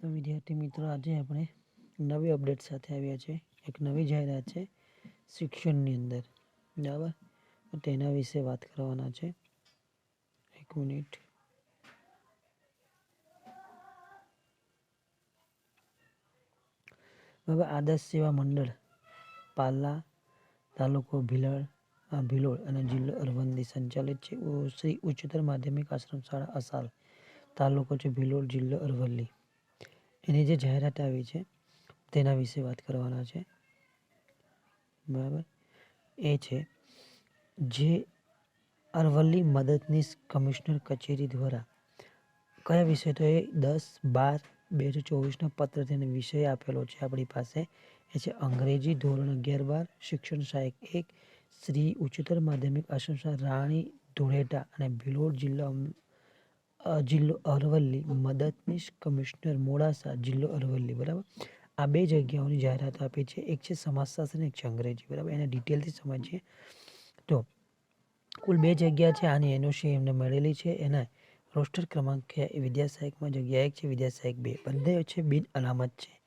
તો વિદ્યાર્થી મિત્રો, આજે આપણે નવી અપડેટ સાથે આવ્યા છે. એક નવી જાહેરાત છે શિક્ષણની અંદર. બરાબર? તેના વિશે વાત કરવાના છે. એક મિનિટ. હવે આદર્શ સેવા મંડળ, પાલા તાલુકો ભીલડ ભિલોડ અને જિલ્લો અરવલ્લી સંચાલિત છે. શ્રી ઉચ્ચતર માધ્યમિક આશ્રમ શાળા અસાલ તાલુકો છે ભિલોડ, જિલ્લો અરવલ્લી. એની જે જાહેરાત આવી છે, તેના વિશે વાત કરવાના છે. બરાબર? એ છે, જે અરવલ્લી મદદનીશ કમિશનર કચેરી દ્વારા કયા વિષય તો એ દસ બાર બે હજાર ચોવીસનો પત્ર તેને વિષય આપેલો છે આપણી પાસે. એ છે અંગ્રેજી ધોરણ અગિયાર બાર, શિક્ષણ સહાયક એક, શ્રી ઉચ્ચતર માધ્યમિક આશ્રમ રાણી ધુળેટા અને ભિલોડ જિલ્લો જિલ્લો અરવલ્લી, મદદનીશ કમિશનર મોડાસા, જિલ્લો અરવલ્લી, બરાબર? આ બે જગ્યાઓની જાહેરાત આપી છે. એક છે સમાજશાસ્ત્ર અને એક છે અંગ્રેજી, બરાબર? એને ડિટેલથી સમજીએ તો કુલ બે જગ્યા છે. આની એનઓસી એમને મળેલી છે. એના રોસ્ટર ક્રમાંક એ સહાયકમાં જગ્યા એક છે વિદ્યા સહાયક બે. બંને છે બિન અનામત છે.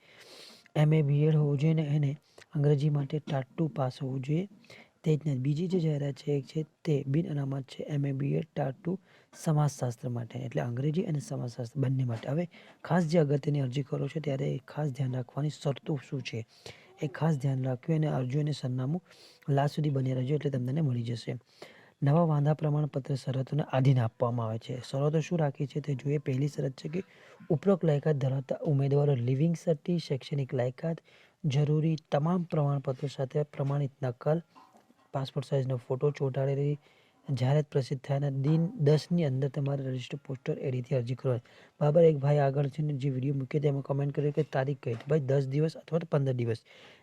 એમ એ બીએડ હોવું જોઈએ ને એને અંગ્રેજી માટે ટાટુ પાસ હોવું જોઈએ. તે જ બીજી જે જાહેરાત છે એક છે તે બિન અનામત છે એમ એ બીએડ ટાટુ સમાજશાસ્ત્ર માટે. એટલે અંગ્રેજી અને સમાજશાસ્ત્ર બંને માટે. હવે ખાસ જે અગત્યની અરજી કરો છો ત્યારે એ ખાસ ધ્યાન રાખવાની શરતો શું છે? એ ખાસ ધ્યાન રાખ્યું અને અરજી અને સરનામું લાસ્ટ સુધી બની રહેજો એટલે તમને મળી જશે. નવા વાંધા પ્રમાણપત્ર શરતોને આધીન આપવામાં આવે છે. શરતો શું રાખી છે તે જોઈએ. પહેલી શરત છે કે ઉપરોક્ત લાયકાત ધરાવતા ઉમેદવારો લિવિંગ સર્ટી, શૈક્ષણિક લાયકાત, જરૂરી તમામ પ્રમાણપત્રો સાથે પ્રમાણિત નકલ પાસપોર્ટ સાઇઝનો ફોટો ચોંટાડેલી જાહેરાત પ્રસિદ્ધ થયાના દિન દસની અંદર તમારે રજિસ્ટર પોસ્ટર એડીથી અરજી કરવાની. બરાબર એક ભાઈ આગળ છે જે વીડિયો મૂક્યો તેમાં કમેન્ટ કર્યો કે તારીખ કઈ ભાઈ, દસ દિવસ અથવા પંદર દિવસ.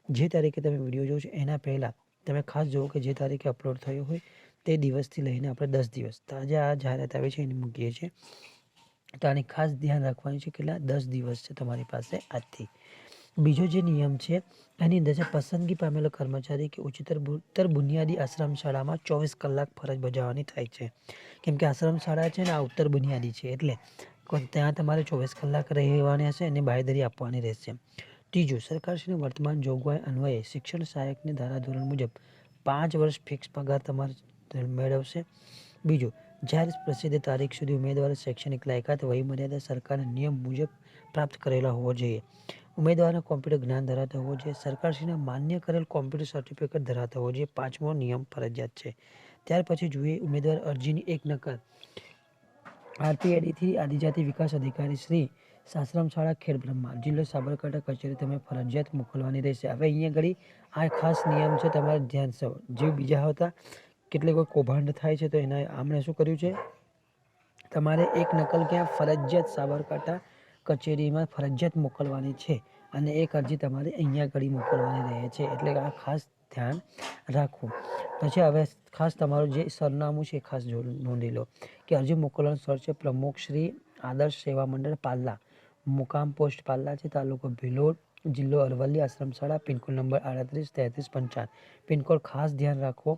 જે તારીખે તમે વીડિયો જોવો છો એના પહેલાં તમે ખાસ જુઓ કે જે તારીખે અપલોડ થયો હોય તે દિવસથી લઈને આપણે દસ દિવસ. તાજા આ જાહેરાત આવે છે, એને મૂકીએ છીએ. તો આને ખાસ ધ્યાન રાખવાનું છે કેટલા? દસ દિવસ છે તમારી પાસે આજથી. બીજો જે નિયમ છે, એની અંદર છે પસંદગી પામેલો કર્મચારી કે ઉચ્ચતર બુનિયાદી આશ્રમ શાળામાં ચોવીસ કલાક ફરજ બજાવવાની થાય છે. કેમ કે આશ્રમ શાળા છે ને, આ ઉત્તર બુનિયાદી છે, એટલે ત્યાં તમારે ચોવીસ કલાક રહેવાની હશે અને બાંયધરી આપવાની રહેશે. ત્રીજું, સરકારશ્રીની વર્તમાન જોગવાઈ અન્વયે શિક્ષણ સહાયકની ધારાધોરણ મુજબ પાંચ વર્ષ ફિક્સ પગાર તમારે મેળવશે. બીજું, જ્યારે પ્રસિદ્ધ તારીખ સુધી ઉમેદવારે શૈક્ષણિક લાયકાત, વયમર્યાદા સરકારના નિયમ મુજબ પ્રાપ્ત કરેલા હોવો જોઈએ. ઉમેદવારને કોમ્પ્યુટર જ્ઞાન ધરાવતા હોવું જોઈએ. સરકારશ્રીના માન્ય કરેલ કોમ્પ્યુટર સર્ટિફિકેટ ધરાવતા હોવું જોઈએ. પાંચમો નિયમ ફરજિયાત છે. ત્યાર પછી જોઈએ ઉમેદવાર અરજીની એક નકલ. આરપીએડીથી આદિજાતિ વિકાસ અધિકારી શ્રી સાસરામ શાળા ખેડ બ્રહ્મા. જિલ્લો સાબરકાંઠા કચેરી તમે ફરજિયાત મોકલવાની રહેશે. હવે અહીંયા ઘડી આ ખાસ નિયમ છે, તમારે ધ્યાન સૌ જે બીજા હતા કેટલીક કોઈ કૌભાંડ થાય છે તો એના આમણે શું કર્યું છે? તમારે એક નકલ ક્યાં? ફરજિયાત સાબરકાંઠા કચેરીમાં ફરજિયાત મોકલવાની છે અને એક અરજી તમારે અહીંયા ઘડી મોકલવાની રહે છે. એટલે આ ખાસ ધ્યાન રાખવું. પછી હવે ખાસ તમારું જે સરનામું છે ખાસ નોંધી લો કે અરજી મોકલવાનું સ્થળ છે પ્રમુખ શ્રી આદર્શ સેવા મંડળ પાલ્લા. મુકામ પોસ્ટ પાલ્લા છે, તાલુકો ભિલોડ જિલ્લો અરવલ્લી, આશ્રમ શાળા, પિનકોડ નંબર આડત્રીસ, તેત્રીસ, પંચાવન. પિનકોડ ખાસ ધ્યાન રાખવો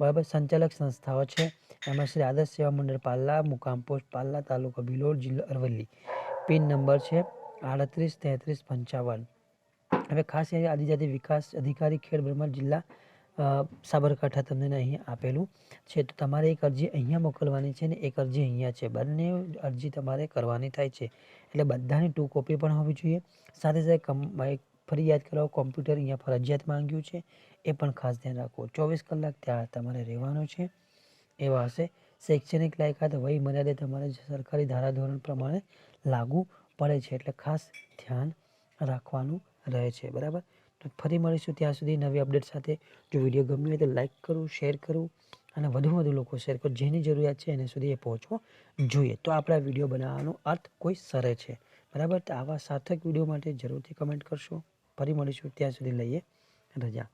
બરાબર, સંચાલક સંસ્થાઓ છે. એમાં શ્રી આદર્શ સેવા મંડળ પાલ્લા, મુકામ પોસ્ટ પાલ્લા, તાલુકો ભિલોડ જિલ્લો અરવલ્લી. પિન નંબર છે આડત્રીસ, તેત્રીસ, પંચાવન. હવે ખાસ એ આદિજાતિ વિકાસ અધિકારી ખેડ બ્રહ્મા જિલ્લા સાબરકાંઠા તમને અહીં આપેલું છે. તો તમારે એક અરજી અહીંયા મોકલવાની છે ને એક અરજી અહીંયા છે. બંને અરજી તમારે કરવાની થાય છે. એટલે બધાની ટુ કોપી પણ હોવી જોઈએ. સાથે સાથે કમ, એક ફરી યાદ કરાવો, કોમ્પ્યુટર અહીંયા ફરજિયાત માંગ્યું છે. એ પણ ખાસ ધ્યાન રાખો. ચોવીસ કલાક ત્યાં તમારે રહેવાનું છે. એવા હશે. શૈક્ષણિક લાયકાત વય મર્યાદા તમારે સરકારી ધારાધોરણ પ્રમાણે લાગુ પડે છે એટલે ખાસ ધ્યાન રાખવાનું રહે છે, બરાબર? તો ફરી મળીશું ત્યાં સુધી નવી અપડેટ સાથે. જો વીડિયો ગમ્યો હોય તો લાઇક કરવું શેર કરું અને વધુ વધુ લોકો શેર કરો. જેની જરૂરિયાત છે એને સુધી એ પહોંચવો જોઈએ. તો આપણા વીડિયો બનાવવાનો અર્થ કોઈ સરે છે, બરાબર? તો આવા સાર્થક વીડિયો માટે જરૂરથી કમેન્ટ કરશો. ફરી મળીશું. ત્યાં સુધી લઈએ રજા.